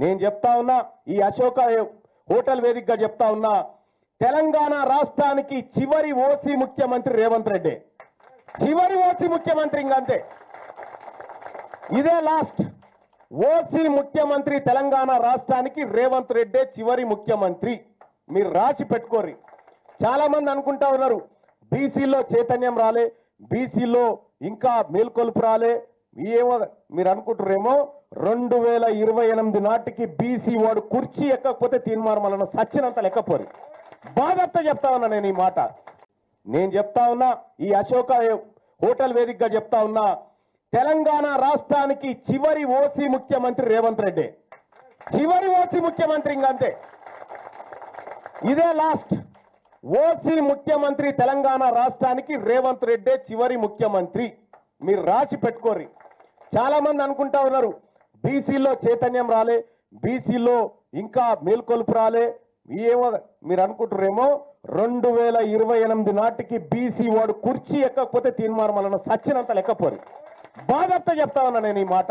నేను చెప్తా ఉన్నా ఈ అశోక హోటల్ వేదికగా చెప్తా ఉన్నా తెలంగాణ రాష్ట్రానికి చివరి ఓసీ ముఖ్యమంత్రి రేవంత్ రెడ్డి. చివరి ఓసీ ముఖ్యమంత్రి ఇంకంతే ఇదే లాస్ట్. ఓసీ ముఖ్యమంత్రి తెలంగాణ రాష్ట్రానికి రేవంత్ రెడ్డే చివరి ముఖ్యమంత్రి. మీరు రాసి పెట్టుకోరి చాలా మంది అనుకుంటా ఉన్నారు బీసీలో చైతన్యం రాలే బీసీలో ఇంకా మేల్కొలుపు రాలే ఏమో మీరు అనుకుంటారేమో రెండు వేల ఇరవై ఎనిమిది నాటికి బీసీ వాడు కుర్చీ ఎక్కకపోతే తీర్మానం సచ్చినంత లెక్కపోరు బాధతో చెప్తా ఉన్నా నేను ఈ మాట. నేను చెప్తా ఉన్నా ఈ అశోక హోటల్ వేదికగా చెప్తా ఉన్నా తెలంగాణ రాష్ట్రానికి చివరి ఓసీ ముఖ్యమంత్రి రేవంత్ రెడ్డి. చివరి ఓసీ ముఖ్యమంత్రి ఇంకంతే ఇదే లాస్ట్. ఓసీ ముఖ్యమంత్రి తెలంగాణ రాష్ట్రానికి రేవంత్ రెడ్డే చివరి ముఖ్యమంత్రి. మీరు రాసి పెట్టుకోరి చాలా మంది అనుకుంటా ఉన్నారు బీసీలో చైతన్యం రాలే బీసీలో ఇంకా మేల్కొలుపు రాలే. ఏమో మీరు అనుకుంటారేమో రెండు వేల ఇరవై ఎనిమిది నాటికి బీసీ వాడు కుర్చీ ఎక్కకపోతే తీర్మానం సచ్చినంత లెక్కపోరు బాధతో చెప్తా ఉన్నా నేను ఈ మాట.